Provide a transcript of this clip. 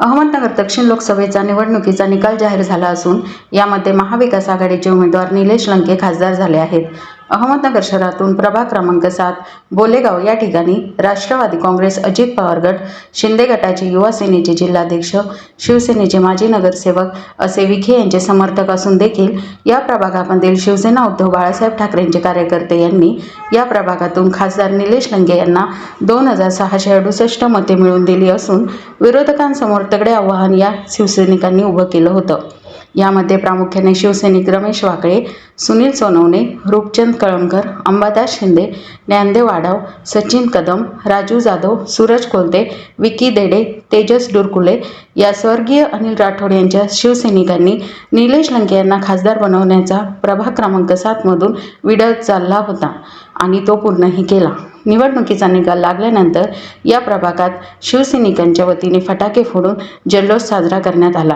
अहमदनगर दक्षिण लोकसभेचा निवडणुकीचा निकाल जाहीर झाला असून यामध्ये महाविकास आघाडीचे उमेदवार निलेश लंके खासदार झाले आहेत. अहमदनगर शहरातून प्रभाग क्रमांक सात बोलेगाव या ठिकाणी राष्ट्रवादी काँग्रेस अजित पवार गट शिंदे गटाचे युवा सेनेचे जिल्हाध्यक्ष शिवसेनेचे माजी नगरसेवक असे विखे यांचे समर्थक असून देखील या प्रभागामधील शिवसेना उद्धव बाळासाहेब ठाकरेंचे कार्यकर्ते यांनी या प्रभागातून खासदार निलेश लंगे यांना दोन हजार सहाशे अडुसष्ट मते मिळवून दिली असून विरोधकांसमोर तगडे आव्हान या शिवसैनिकांनी उभं केलं होतं. यामध्ये प्रामुख्याने शिवसैनिक रमेश वाकळे सुनील सोनवणे रूपचंद कळमकर अंबादास शिंदे ज्ञानदेव आडाव सचिन कदम राजू जाधव सूरज कोलते विकी देडे तेजस डुरकुले या स्वर्गीय अनिल राठोड यांच्या शिवसैनिकांनी निलेश लंके यांना खासदार बनवण्याचा प्रभाग क्रमांक सातमधून विडत चालला होता आणि तो पूर्णही केला. निवडणुकीचा निकाल लागल्यानंतर या प्रभागात शिवसैनिकांच्या वतीने फटाके फोडून जल्लोष साजरा करण्यात आला.